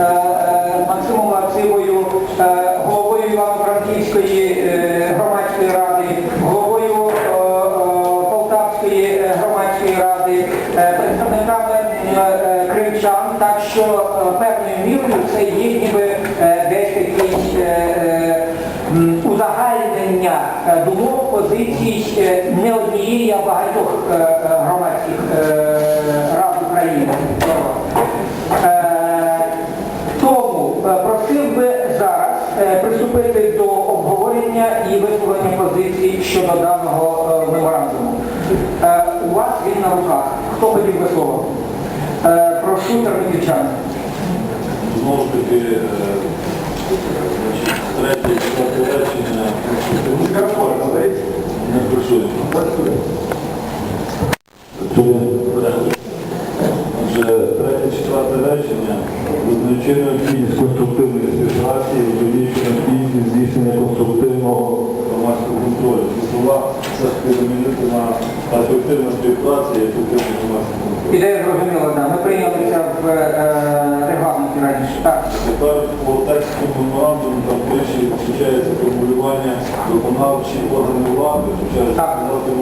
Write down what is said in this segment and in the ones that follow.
е, Максимом Максимою, е, головою Івано-Франківської е, громадської ради, головою Полтавської громадської ради, представниками кримчан, так що певною мірою це є ніби десь м, узагальнення думок, позицій не однієї, а багатьох громадських рад України. Е, Тому е, просив би зараз е, приступити до обговорення і висловлення щодо даного е, меморандуму. Е, У вас він на руках. Хто хотів би слово? Е, Прошу термінчан. Знову ж таки, е, значить, третє речення не працює. Отже, третє четверте речення визначає необхідність конструктивної співпраці вирішує необхідність здійснення конструктивного громадського контролю. Ж замінити на ефективна співпраця і ефективний громадський контроль. Ідея зрозуміла, да. Ми прийнялися в е, регламенті раніше. Так. Тепер по тексту меморандуму там ближче зустрічається формулювання виконавчі органи влади, Так.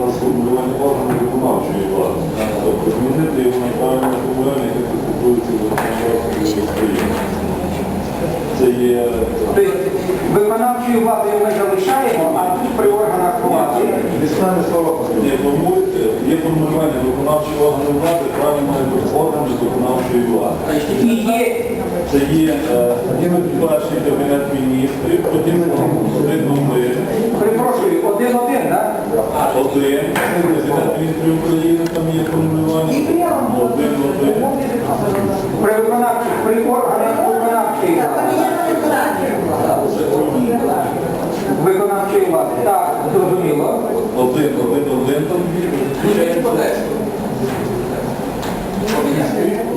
нас формулювання органів виконавчої влади. Тобто змінити його на правильне формулювання, яке стосується законодавства України. Це є Виконавчою владою ми залишаємо, а тут при органах влади. Ні, формуйте, є формулювання виконавчі органи влади, правильно має бути органи виконавчої влади. І є Це є е, перший кабінет міністрів, потім один номер. Перепрошую, один-один, так? Один, Президент міністрів України, там є формулювання. Один, один. При виконавчих, при органах виконавчої влади. Виконавчої влади. Так, зрозуміло. Один, один, один там є.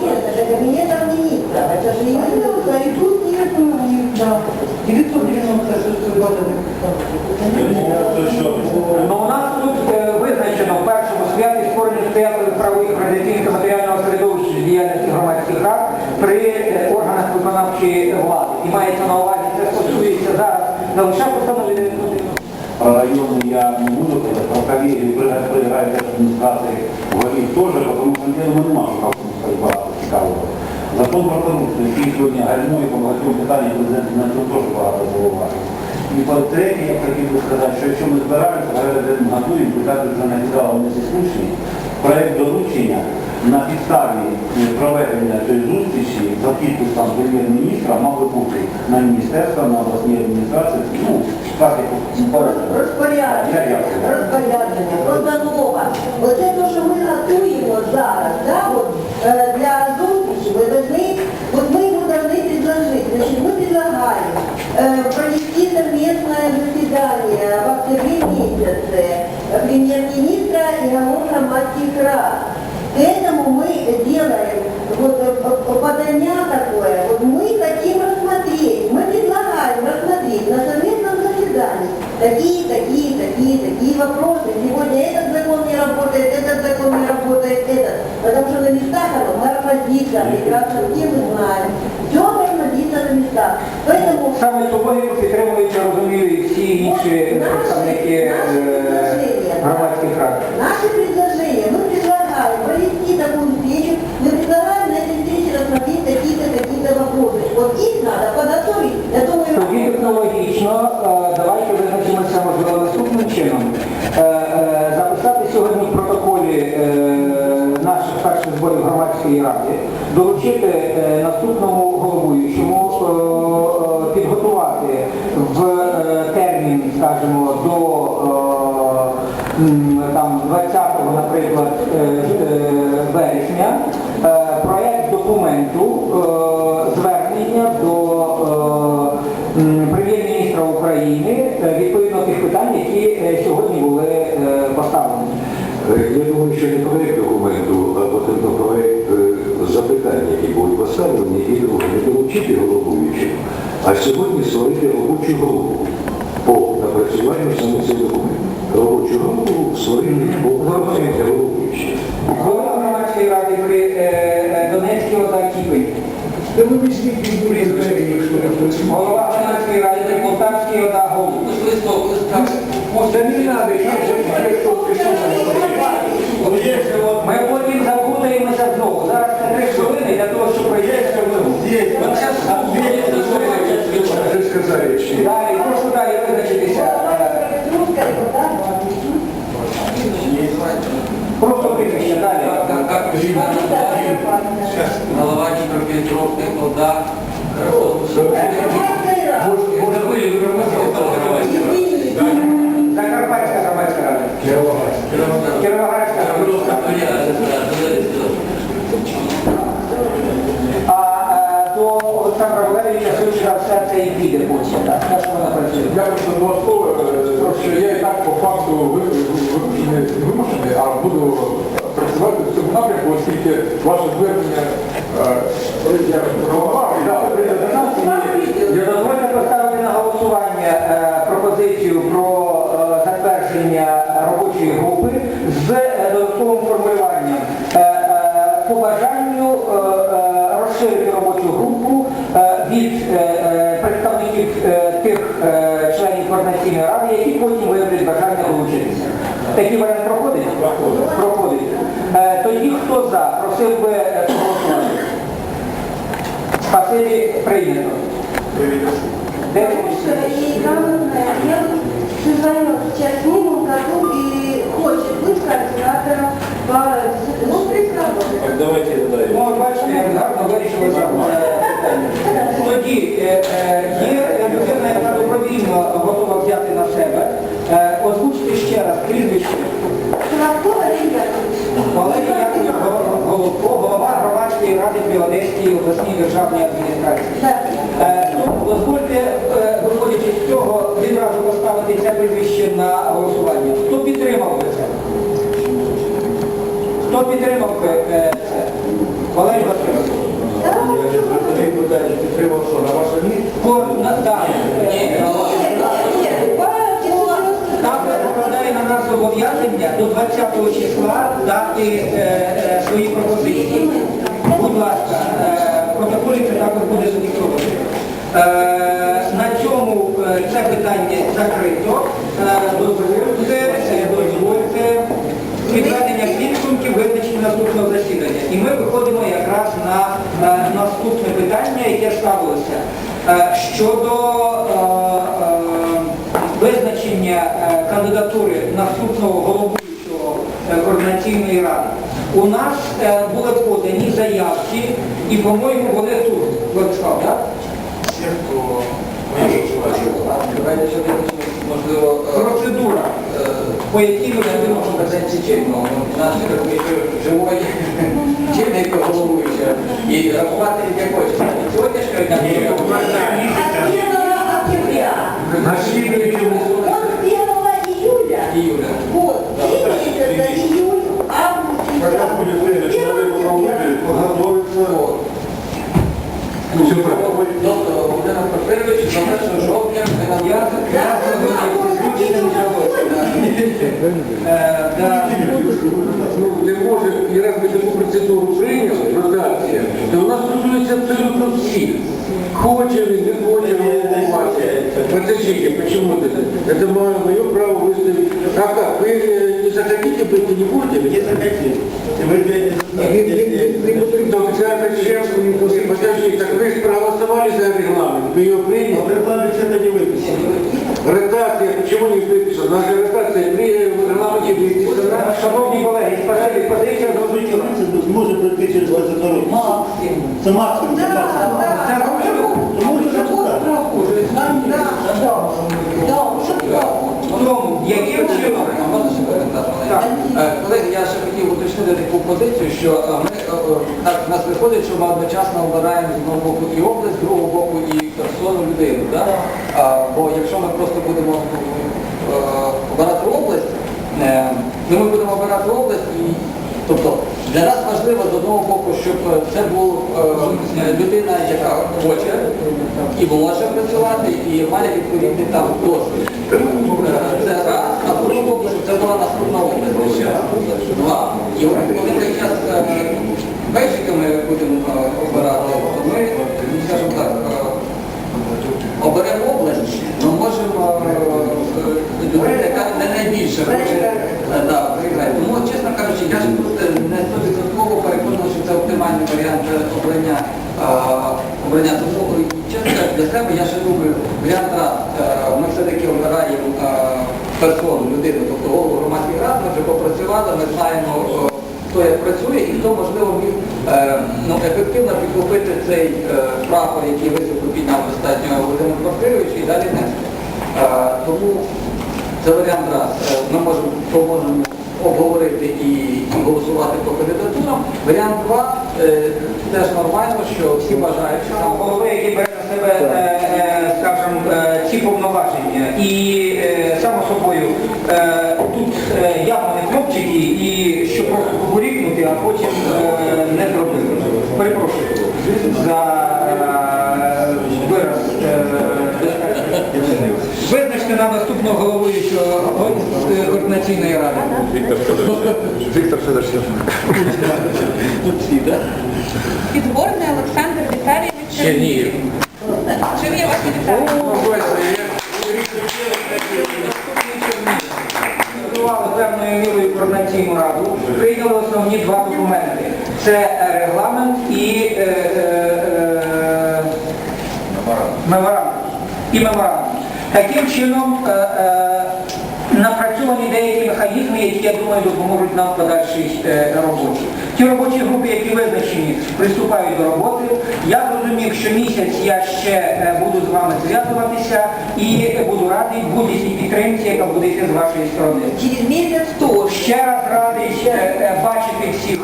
Нет, это кабинетом министра. Это же именно и тут нет, да. 996 года. Ну, у нас тут е, визначено в першому святі створення сприятливих правових організаційних та матеріального середовища з діяльності громадських рад при е, органах виконавчої влади. І мається на увазі, не лише постанови 911, Про районы я не буду, про коллеги при адміністрації говорить теж, тому що я думаю, нема що багато цікавого. Закон про корупцію, який сьогодні гальмує по багатьом питанням, президент на цьому теж багато зауважень. І по третє, я хотів би сказати, що якщо ми збираємося, готуємо, питати вже написали вони слушні, проєкт доручення на підставі е, проведення цієї зустрічі за підписом прем'єр-міністра мав би бути на міністерство, на обласній адміністрації, ну, так як положено. Розпорядження, Я дякую. розпорядження, постанова. Оце те, що ми готуємо зараз, да, от, е, для зустрічі, ми должны, вот мы его должны предложить. Значит, мы предлагаем э, провести совместное заседание в октябре месяце премьер-министра и глав громадских рад. К этому мы делаем вот э, э, подання такое. Вот мы хотим рассмотреть, мы предлагаем рассмотреть на совместном заседании такие, такие, такие, такие вопросы. Сегодня этот закон не работает, этот закон не работает, этот. Потому что на местах оно гормозится, прекрасно все мы знаем. Все гормозится на местах. Поэтому Саме цю логіку підтримують, я розумію, і всі інші представники е, громадських рад. Наши предложения, мы предлагаем провести такую встречу, мы предлагаем на этой встрече рассмотреть такие-то, какие-то вопросы. Вот их надо подготовить, я думаю, Тоді технологічно е, давайте визначимося можливо наступним чином. Е, е, Записати сьогодні в протоколі е, наших перших зборів громадської ради, долучити е, наступному головуючому, е, е, підготувати в е, термін, скажімо, до наприклад, е, е, вересня, е, проект документу звернення до прем'єр-міністра України відповідно тих питань, які сьогодні були поставлені. Я думаю, що не проєкт документу, а потрібно проєкт запитань, які будуть поставлені, і друге, не долучити головуючим, а сьогодні створити робочу групу по напрацюванню саме цього документу. Створити по головуючим. Голова громадської ради при Донецькій ОДА хочете. Голова громадської ради, депутатський ОДА голуб. Та не треба, вже. Ми потім запутаємося знову. Зараз це три хвилини для того, щоб пройти хвилину. Далі, прошу далі визначитися. Е, Русская депутат. Просто прізвище, далі. Голова Дніпропетровська, вода. Закарпатська громадська рада. Кіровоградська. А е, до Олександра Валерійовича Сучера все це і піде потім. Так, що вона працює. Я просто два слова, е, що я і так по факту ви- ви- ви- вимушений, а буду працювати напрямку, оскільки ваше звернення е, я і Я дозвольте поставити на голосування е, пропозицію про е, затвердження робочої групи з додатковим формулюванням. По бажанню розширити робочу групу від представників тих членів координаційної ради, які потім виявлять бажання долучитися. Такий варіант проходить? Проходить. Е, Тоді хто за? Просив би е, проголосувати. Спасибі прийнято. И грамотная, я создаем сейчас минимум, который хочет быть координатором по... Ну, прекрасно. Давайте. Ну, бачите, гарно вирішили питання. Державній адміністрації. Е, Дозвольте, е, виходячи з цього, відразу поставити це прізвище на голосування. Хто підтримав би це? Хто підтримав би е, це? Валерій Васильович. Підтримав, що на ваше місце? Е, зобов'язання до 20 числа дати е, е, свої пропозиції. Будь ласка, е, в протоколі це також буде зафіксовано. Е, на цьому е, це питання закрито. Е, дозвольте, дозвольте підведення підсумків визначення наступного засідання. І ми виходимо якраз на наступне питання, яке ставилося. Щодо визначення кандидатури наступного головуючого координаційної ради. У нас були подані заявки, і, по-моєму, вони тут. Владислав, так? Можливо, е, Процедура, е, по якій я будемо думаю, що презенції чинного, наші живої, чинний головуюча. І рахувати числа? Сьогоднішнього дня? от 1 октября. на слідуючому Он 1 июля. Іюля. Вот, три месяца, июль, август, Якраз буде прийнято, що ви проводите, готується. Ну, все правильно. Тобто, Володимир Порфирович, з 1 жовтня ми Я, я сьогодні включити Е, да. Ну, не може, і раз ми таку процедуру прийняли, ротація, то у нас стосується абсолютно всіх. Хоче він, не хоче голосувати. Подождите, почему это? Это мое, мое право выставить. А как, вы э, не захотите быть, не будете? Не захотите. Так Подожди, так вы же проголосовали за регламент, вы ее приняли? Регламент це не виписано. Ротация, почему не выписана? У нас же ротация при в регламенте выписана. Шановні колеги, спасибі, позиція зрозуміла. Може пройти через 22 Максимум. Це максимум. це Да, максимум. да. Це можливо? Тому що тут проходить. Да, да, да, уже проходить. В тому, яким чином? Маленький? Е, Колеги, я ще хотів уточнити таку позицію, що е, ми, е, так, в нас виходить, що ми одночасно обираємо з одного боку і область, з другого боку і персону людину. Да? Бо якщо ми просто будемо обирати область, е, ну, ми будемо обирати область і Тобто для нас важливо з одного боку, щоб це була людина, яка хоче і може працювати, і має відповідний там досвід. Це раз, Другому області це була наступна область. Два. І коли частка печика ми будемо обирати, ми, скажімо так, оберемо область, ми можемо людей, яка не найбільше хоче. Тому, чесно кажучи, я ж тут не стовідсотково переконаний, що це оптимальний варіант обрання обрання того. Чесно кажучи, для себе я ще думаю, варіант раз е, ми все-таки обираємо. Е, персону, людину, тобто голову громадських рад, ми вже попрацювали, ми знаємо, е, хто як працює і хто можливо міг е, ну, ефективно підхопити цей е, прапор, який високо підняв достатньо Володимир Порфирович і далі нести. Тому це варіант раз. Ми можемо, то можемо обговорити і, і голосувати по кандидатурам. Варіант два е, теж нормально, що всі бажають, що Саме голови, який бере на себе, е, е, скажімо, е, ці повноваження. І е, само собою, е, тут е, явно не хлопчики, і що просто поборікнути, а потім е, не зробити. Перепрошую за е, вираз. Е, Визначте нам наступного головуючого е, координаційної ради. Віктор Федорович. Віктор Федорович. Підгорний Олександр Віталійович Чернігів. Чернігів вас вітаю. Основні два документи. Це е, регламент і е, е, меморандум. І меморандум. Таким чином е, е, напрацьовані деякі механізми, які, я думаю, допоможуть нам в подальшій е, роботі. Ті робочі групи, які визначені, приступають до роботи. Я зрозумів, що місяць я ще буду з вами зв'язуватися і буду радий будь-якій підтримці, яка буде з вашої сторони. Через місяць теж. Ще раз радий е, е, бачити всіх